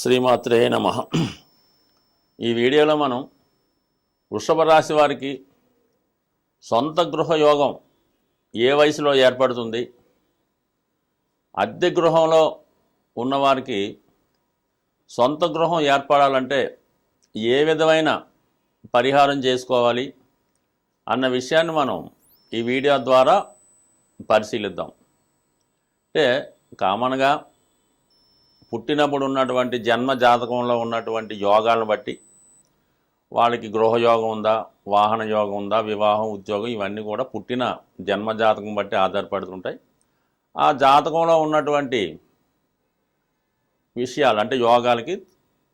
శ్రీమాత్రే నమ. ఈ వీడియోలో మనం వృషభ రాశి వారికి సొంత గృహ యోగం ఏ వయసులో ఏర్పడుతుంది? అద్దె గృహంలో ఉన్నవారికి సొంత గృహం ఏర్పడాలంటే ఏ విధమైన పరిహారం చేసుకోవాలి అన్న విషయాన్ని మనం ఈ వీడియో ద్వారా పరిశీలిద్దాం. అంటే కామన్గా పుట్టినప్పుడు ఉన్నటువంటి జన్మ జాతకంలో ఉన్నటువంటి యోగాలను బట్టి వాళ్ళకి గృహయోగం ఉందా వాహన యోగం ఉందా వివాహం ఉద్యోగం ఇవన్నీ కూడా పుట్టిన జన్మ జాతకం బట్టి ఆధారపడుతుంటాయి. ఆ జాతకంలో ఉన్నటువంటి విషయాలు అంటే యోగాలకి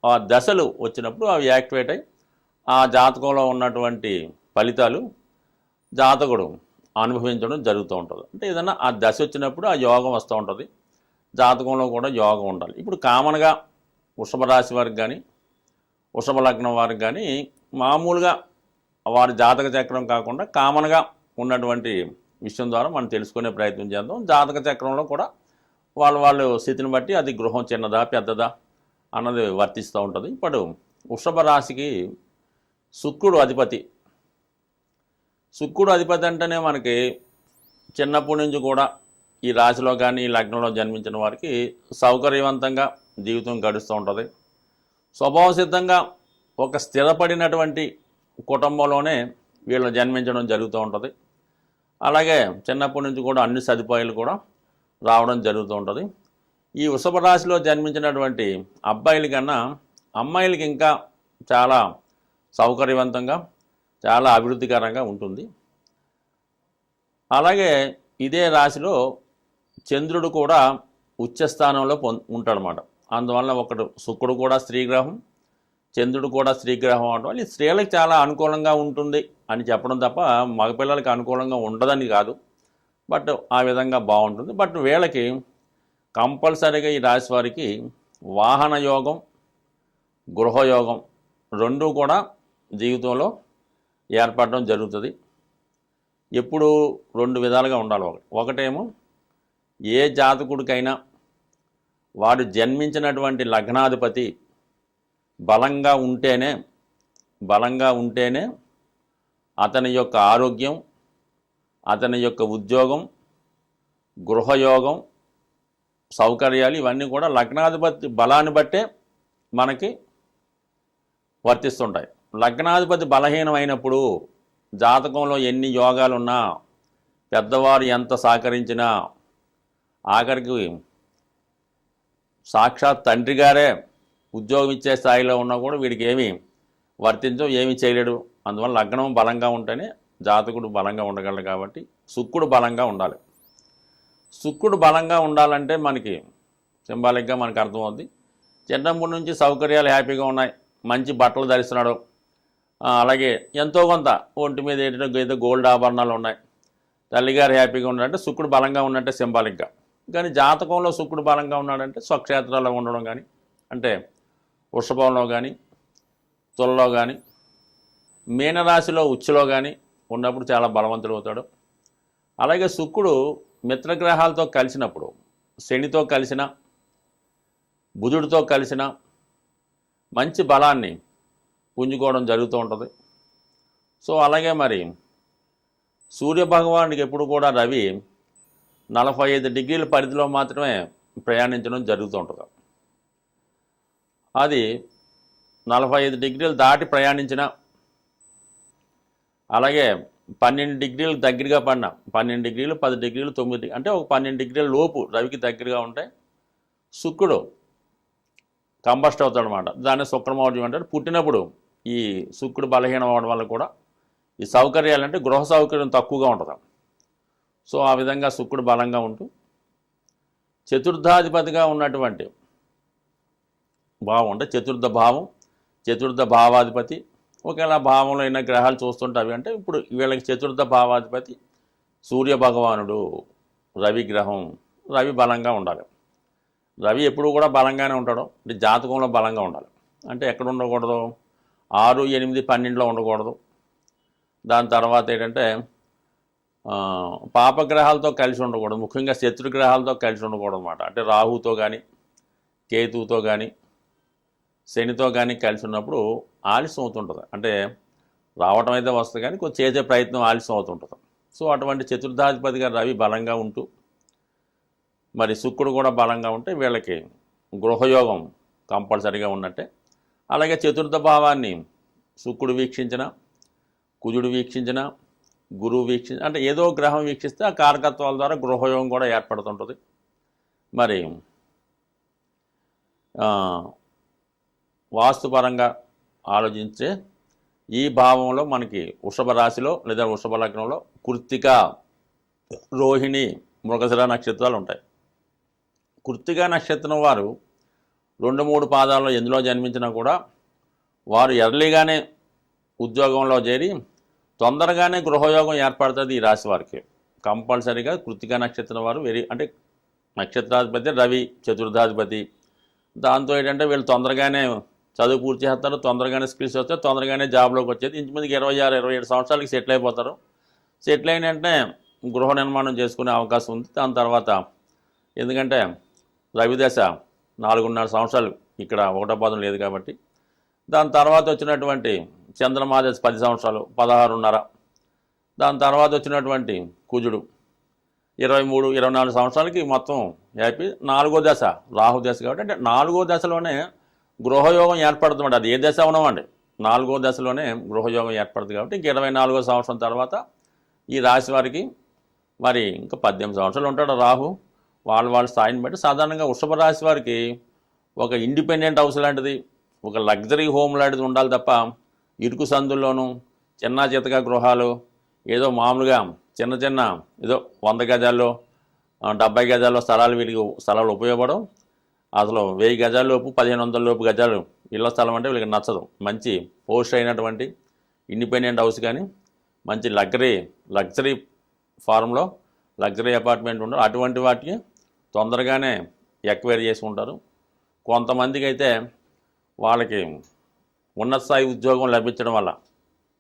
ఆ దశలు వచ్చినప్పుడు అవి యాక్టివేట్ అయ్యి ఆ జాతకంలో ఉన్నటువంటి ఫలితాలు జాతకుడు అనుభవించడం జరుగుతూ ఉంటుంది. అంటే ఏదైనా ఆ దశ వచ్చినప్పుడు ఆ యోగం వస్తూ ఉంటుంది. జాతకంలో కూడా యోగం ఉండాలి. ఇప్పుడు కామన్గా వృషభ రాశి వారికి కానీ వృషభ లగ్నం వారికి కానీ మామూలుగా వారి జాతక చక్రం కాకుండా కామన్గా ఉన్నటువంటి విషయం ద్వారా మనం తెలుసుకునే ప్రయత్నం చేద్దాం. జాతక చక్రంలో కూడా వాళ్ళ వాళ్ళ స్థితిని బట్టి అది గృహం చిన్నదా పెద్దదా అన్నది వర్తిస్తూ ఉంటుంది. ఇప్పుడు వృషభ రాశికి శుక్రుడు అధిపతి. శుక్రుడు అధిపతి అంటేనే మనకి చిన్నప్పటి నుంచి కూడా ఈ రాశిలో కానీ ఈ లగ్నంలో జన్మించిన వారికి సౌకర్యవంతంగా జీవితం గడుస్తూ ఉంటుంది. స్వభావ సిద్ధంగా ఒక స్థిరపడినటువంటి కుటుంబంలోనే వీళ్ళు జన్మించడం జరుగుతూ ఉంటుంది. అలాగే చిన్నప్పటి నుంచి కూడా అన్ని సదుపాయాలు కూడా రావడం జరుగుతూ ఉంటుంది. ఈ వృషభ రాశిలో జన్మించినటువంటి అబ్బాయిల కన్నా అమ్మాయిలకి ఇంకా చాలా సౌకర్యవంతంగా చాలా అభివృద్ధికరంగా ఉంటుంది. అలాగే ఇదే రాశిలో చంద్రుడు కూడా ఉచ్చస్థానంలో పొం ఉంటాడనమాట అందువల్ల ఒకడు శుక్రుడు కూడా స్త్రీగ్రహం చంద్రుడు కూడా స్త్రీగ్రహం అవడం వల్ల స్త్రీలకు చాలా అనుకూలంగా ఉంటుంది అని చెప్పడం తప్ప మగపిల్లలకి అనుకూలంగా ఉండదని కాదు. బట్ ఆ విధంగా బాగుంటుంది. బట్ వీళ్ళకి కంపల్సరీగా ఈ రాశి వారికి వాహన యోగం గృహయోగం రెండూ కూడా జీవితంలో ఏర్పడడం జరుగుతుంది. ఎప్పుడు రెండు విధాలుగా ఉండాలి ఒకటి. ఒకటేమో ఏ జాతకుడికైనా వాడు జన్మించినటువంటి లగ్నాధిపతి బలంగా ఉంటేనే బలంగా ఉంటేనే అతని యొక్క ఆరోగ్యం అతని యొక్క ఉద్యోగం గృహయోగం సౌకర్యాలు ఇవన్నీ కూడా లగ్నాధిపతి బలాన్ని బట్టే మనకి వర్తిస్తుంటాయి. లగ్నాధిపతి బలహీనమైనప్పుడు జాతకంలో ఎన్ని యోగాలు ఉన్నా పెద్దవారు ఎంత సహకరించినా ఆఖరికి సాక్షాత్ తండ్రి గారే ఉద్యోగం ఇచ్చే స్థాయిలో ఉన్నా కూడా వీడికి ఏమీ వర్తించం ఏమీ చేయలేడు. అందువల్ల లగ్నం బలంగా ఉంటేనే జాతకుడు బలంగా ఉండగలడు కాబట్టి శుక్రుడు బలంగా ఉండాలి. శుక్రుడు బలంగా ఉండాలంటే మనకి సింబాలిక్గా మనకు అర్థమవుద్ది. చిన్నప్పటి నుంచి సౌకర్యాలు హ్యాపీగా ఉన్నాయి. మంచి బట్టలు ధరిస్తున్నాడు. అలాగే ఎంతో కొంత ఒంటి మీద ఏంటంటే ఏదో గోల్డ్ ఆభరణాలు ఉన్నాయి. తల్లిగారు హ్యాపీగా ఉన్నారంటే శుక్రుడు బలంగా ఉన్నట్టే సింబాలిక్గా. కానీ జాతకంలో శుక్రుడు బలంగా ఉన్నాడంటే స్వక్షేత్రాల్లో ఉండడం కానీ అంటే వృషభంలో కానీ తులలో కానీ మీనరాశిలో ఉచ్చులో కానీ ఉన్నప్పుడు చాలా బలవంతుడు అవుతాడు. అలాగే శుక్రుడు మిత్రగ్రహాలతో కలిసినప్పుడు శనితో కలిసిన బుధుడితో కలిసిన మంచి బలాన్ని పుంజుకోవడం జరుగుతూ ఉంటుంది. సో అలాగే మరి సూర్యభగవానుడికి ఎప్పుడు కూడా రవి నలభై ఐదు డిగ్రీల పరిధిలో మాత్రమే ప్రయాణించడం జరుగుతూ ఉంటుంది. అది నలభై ఐదు డిగ్రీలు దాటి ప్రయాణించిన అలాగే పన్నెండు డిగ్రీలు దగ్గరగా పడిన పన్నెండు డిగ్రీలు పది డిగ్రీలు తొమ్మిది డిగ్రీ- అంటే ఒక పన్నెండు డిగ్రీల లోపు రవికి దగ్గరగా ఉంటే శుక్రుడు కంబస్ట్ అవుతాడు అనమాట దాన్ని శుక్రమౌర్యం అంటారు. పుట్టినప్పుడు ఈ శుక్రుడు బలహీనం అవడం వల్ల కూడా ఈ సౌకర్యాలు అంటే గృహ సౌకర్యం తక్కువగా ఉంటుంది. సో ఆ విధంగా శుక్రుడు బలంగా ఉంటూ చతుర్థాధిపతిగా ఉన్నటువంటి భావం అంటే చతుర్థ భావం చతుర్థ భావాధిపతి. ఒకవేళ భావంలో అయిన గ్రహాలు చూస్తుంటావి అంటే ఇప్పుడు వీళ్ళకి చతుర్థ భావాధిపతి సూర్య భగవానుడు రవి గ్రహం రవి బలంగా ఉండాలి. రవి ఎప్పుడు కూడా బలంగానే ఉంటాడు. అంటే జాతకంలో బలంగా ఉండాలి. అంటే ఎక్కడ ఉండకూడదు? ఆరు ఎనిమిది పన్నెండులో ఉండకూడదు. దాని తర్వాత ఏంటంటే పాపగ్రహాలతో కలిసి ఉండకూడదు. ముఖ్యంగా శత్రుగ్రహాలతో కలిసి ఉండకూడదు అనమాట అంటే రాహుతో కానీ కేతువుతో కానీ శనితో కానీ కలిసి ఉన్నప్పుడు ఆలస్యం అవుతుంటుంది. అంటే రావటం అయితే వస్తుంది కానీ కొంచెం చేసే ప్రయత్నం ఆలస్యం అవుతుంటుంది. సో అటువంటి చతుర్థాధిపతిగా రవి బలంగా ఉంటూ మరి శుక్రుడు కూడా బలంగా ఉంటే వీళ్ళకి గృహయోగం కంపల్సరీగా ఉన్నట్టే. అలాగే చతుర్థ భావాన్ని శుక్రుడు వీక్షించిన కుజుడు వీక్షించిన గురువు వీక్షి అంటే ఏదో గ్రహం వీక్షిస్తే ఆ కారకత్వాల ద్వారా గృహయోగం కూడా ఏర్పడుతుంటుంది. మరి వాస్తుపరంగా ఆలోచించే ఈ భావంలో మనకి వృషభ రాశిలో లేదా వృషభ లగ్నంలో కృత్తిక రోహిణి మృగశిర నక్షత్రాలు ఉంటాయి. కృత్తిక నక్షత్రం వారు రెండు మూడు పాదాల్లో ఎందులో జన్మించినా కూడా వారు ఎర్లీగానే ఉద్యోగంలో చేరి తొందరగానే గృహయోగం ఏర్పడుతుంది ఈ రాశి వారికి. కంపల్సరీగా కృత్తిక నక్షత్రం వారు వెరీ అంటే నక్షత్రాధిపతి రవి చతుర్థాధిపతి. దాంతో ఏంటంటే వీళ్ళు తొందరగానే చదువు పూర్తి చేస్తారు తొందరగానే స్కిల్స్ వస్తే తొందరగానే జాబ్లోకి వచ్చేది. ఇంచుమందికి ఇరవై ఆరు ఇరవై ఏడు సంవత్సరాలకి సెటిల్ అయిపోతారు. సెటిల్ అయిన వెంటనే గృహ నిర్మాణం చేసుకునే అవకాశం ఉంది. దాని తర్వాత ఎందుకంటే రవిదశ నాలుగున్నర సంవత్సరాలు ఇక్కడ ఒకటో పదం లేదు కాబట్టి దాని తర్వాత వచ్చినటువంటి చంద్రమాదశ పది సంవత్సరాలు పదహారున్నర. దాని తర్వాత వచ్చినటువంటి కుజుడు ఇరవై మూడు ఇరవై నాలుగు సంవత్సరాలకి మొత్తం హ్యాపీ నాలుగో దశ రాహు దశ కాబట్టి అంటే నాలుగో దశలోనే గృహయోగం ఏర్పడుతుంది అది ఏ దశ అవనమండి నాలుగో దశలోనే గృహయోగం ఏర్పడుతుంది కాబట్టి ఇంక ఇరవై నాలుగో సంవత్సరం తర్వాత ఈ రాశి వారికి మరి ఇంకా పద్దెనిమిది సంవత్సరాలు ఉంటాడు రాహు. వాళ్ళ వాళ్ళ స్థాయిని బట్టి సాధారణంగా వృషభ రాశి వారికి ఒక ఇండిపెండెంట్ హౌస్ లాంటిది ఒక లగ్జరీ హోమ్ లాంటిది ఉండాలి తప్ప ఇరుకు సందుల్లోనూ చిన్న చితక గృహాలు ఏదో మామూలుగా చిన్న చిన్న ఏదో వంద గజాల్లో డెబ్బై గజాల్లో స్థలాలు వీళ్ళకి స్థలాలు ఉపయోగపడవు. అసలు వెయ్యి గజాలలోపు పదిహేను వందల లోపు గజాలు ఇళ్ళ స్థలం అంటే వీళ్ళకి నచ్చదు. మంచి పోస్ట్ అయినటువంటి ఇండిపెండెంట్ హౌస్ కానీ మంచి లగ్జరీ లగ్జరీ ఫార్మ్లో లగ్జరీ అపార్ట్మెంట్ ఉండరు. అటువంటి వాటికి తొందరగానే ఎక్వైర్ చేసుకుంటారు. కొంతమందికి అయితే వాళ్ళకి ఉన్నత స్థాయి ఉద్యోగం లభించడం వల్ల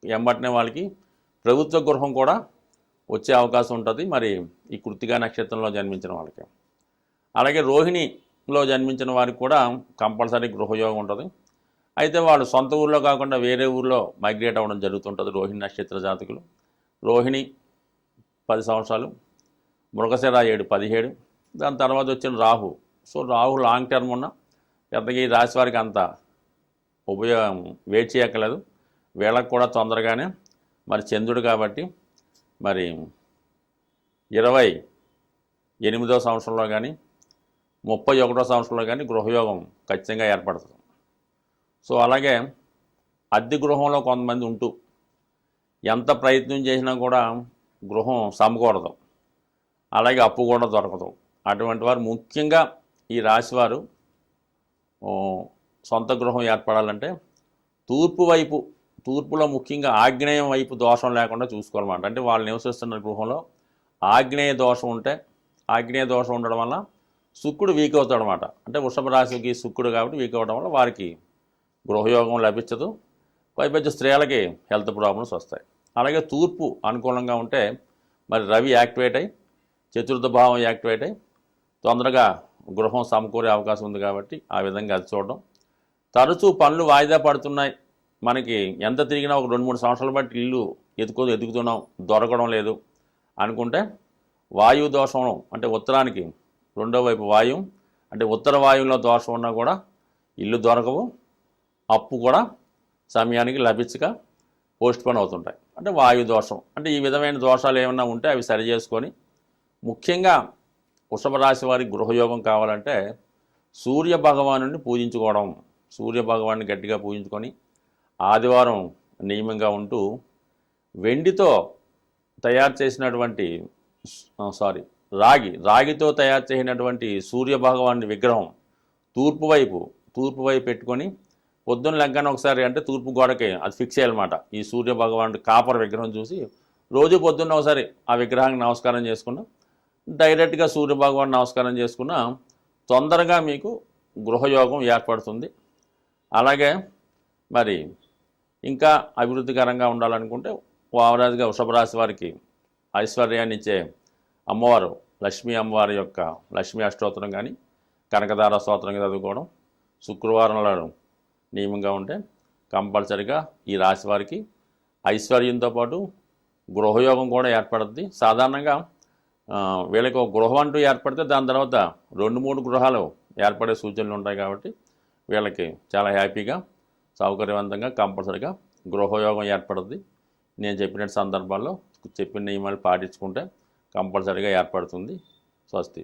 ఎంబటినే వాళ్ళకి ప్రభుత్వ గృహం కూడా వచ్చే అవకాశం ఉంటుంది. మరి ఈ కృతిగా నక్షత్రంలో జన్మించిన వాళ్ళకి. అలాగే రోహిణిలో జన్మించిన వారికి కూడా కంపల్సరీ గృహయోగం ఉంటుంది. అయితే వాళ్ళు సొంత ఊర్లో కాకుండా వేరే ఊర్లో మైగ్రేట్ అవ్వడం జరుగుతుంటుంది రోహిణి నక్షత్ర జాతకులు. రోహిణి పది సంవత్సరాలు మృగశిర ఏడు పదిహేడు. దాని తర్వాత వచ్చిన Rahu. So Rahu long term ఉన్న పెద్దగా ఈ రాశి వారికి అంత ఉపయోగం వెయిట్ చేయక్కర్లేదు. వీళ్ళకి కూడా తొందరగానే మరి చంద్రుడు కాబట్టి మరి ఇరవై ఎనిమిదో సంవత్సరంలో కానీ ముప్పై ఒకటో సంవత్సరంలో కానీ గృహయోగం ఖచ్చితంగా ఏర్పడుతుంది. సో అలాగే అద్దె గృహంలో కొంతమంది ఉంటూ ఎంత ప్రయత్నం చేసినా కూడా గృహం సమకూడదు అలాగే అప్పు కూడా దొరకదు. అటువంటి వారు ముఖ్యంగా ఈ రాశివారు సొంత గృహం ఏర్పడాలంటే తూర్పు వైపు తూర్పులో ముఖ్యంగా ఆగ్నేయం వైపు దోషం లేకుండా చూసుకోవాలన్నమాట. అంటే వాళ్ళు నివసిస్తున్న గృహంలో ఆగ్నేయ దోషం ఉంటే ఆగ్నేయ దోషం ఉండడం వల్ల శుక్రుడు వీక్ అవుతాడు అనమాట అంటే వృషభ రాశికి శుక్రుడు కాబట్టి వీక్ అవ్వడం వల్ల వారికి గృహయోగం లభించదు. పైపెచ్చు స్త్రీలకి హెల్త్ ప్రాబ్లమ్స్ వస్తాయి. అలాగే తూర్పు అనుకూలంగా ఉంటే మరి రవి యాక్టివేట్ అయ్యి చతుర్థ భావం యాక్టివేట్ అయ్యి తొందరగా గృహం సమకూరే అవకాశం ఉంది కాబట్టి ఆ విధంగా అది చూడడం తరచూ పనులు వాయిదా పడుతున్నాయి. మనకి ఎంత తిరిగినా ఒక రెండు మూడు సంవత్సరాల బట్టి ఇల్లు ఎదుకో ఎదుగుతున్నాం. దొరకడం లేదు. అనుకుంటే వాయు దోషం అంటే ఉత్తరానికి రెండో వైపు వాయువు. అంటే ఉత్తర వాయువులో దోషం ఉన్నా కూడా ఇల్లు దొరకవు. అప్పు కూడా సమయానికి లభించక పోస్ట్ పోన్ అవుతుంటాయి. అంటే వాయు దోషం. అంటే ఈ విధమైన దోషాలు ఏమైనా ఉంటే అవి సరి చేసుకొని ముఖ్యంగా వృషభ రాశి వారికి గృహయోగం కావాలంటే సూర్య భగవాను పూజించుకోవడం సూర్య భగవాన్ని గట్టిగా పూజించుకొని ఆదివారం నియమంగా ఉంటూ వెండితో తయారు చేసినటువంటి సారీ రాగి రాగితో తయారు చేసినటువంటి సూర్యభగవాన్ని విగ్రహం తూర్పు వైపు తూర్పు వైపు పెట్టుకొని పొద్దున్న లెక్కన ఒకసారి అంటే తూర్పు గోడకి అది ఫిక్స్ చేయాలన్నమాట. ఈ సూర్యభగవాను కాపర్ విగ్రహం చూసి రోజు పొద్దున్న ఒకసారి ఆ విగ్రహానికి నమస్కారం చేసుకున్నా డైరెక్ట్గా సూర్య భగవాన్ నమస్కారం చేసుకున్నా తొందరగా మీకు గృహయోగం ఏర్పడుతుంది. అలాగే మరి ఇంకా అభివృద్ధికరంగా ఉండాలనుకుంటే వావరాజుగా వృషభ రాశి వారికి ఐశ్వర్యాన్ని ఇచ్చే అమ్మవారు లక్ష్మీ అమ్మవారి యొక్క లక్ష్మీ అష్టోత్తరం కానీ కనకదార స్తోత్రం చదువుకోవడం శుక్రవారం నాడు నియమంగా ఉంటే కంపల్సరిగా ఈ రాశి వారికి ఐశ్వర్యంతో పాటు గృహయోగం కూడా ఏర్పడుద్ది. సాధారణంగా వీళ్ళకి ఒక గృహం అంటూ ఏర్పడితే దాని తర్వాత రెండు మూడు గృహాలు ఏర్పడే సూచనలు ఉంటాయి కాబట్టి వీళ్ళకి చాలా హ్యాపీగా సౌకర్యవంతంగా కంపల్సరిగా గృహయోగం ఏర్పడుద్ది. నేను చెప్పిన సందర్భాల్లో చెప్పిన నియమాలు పాటించుకుంటే కంపల్సరిగా ఏర్పడుతుంది. స్వస్తి.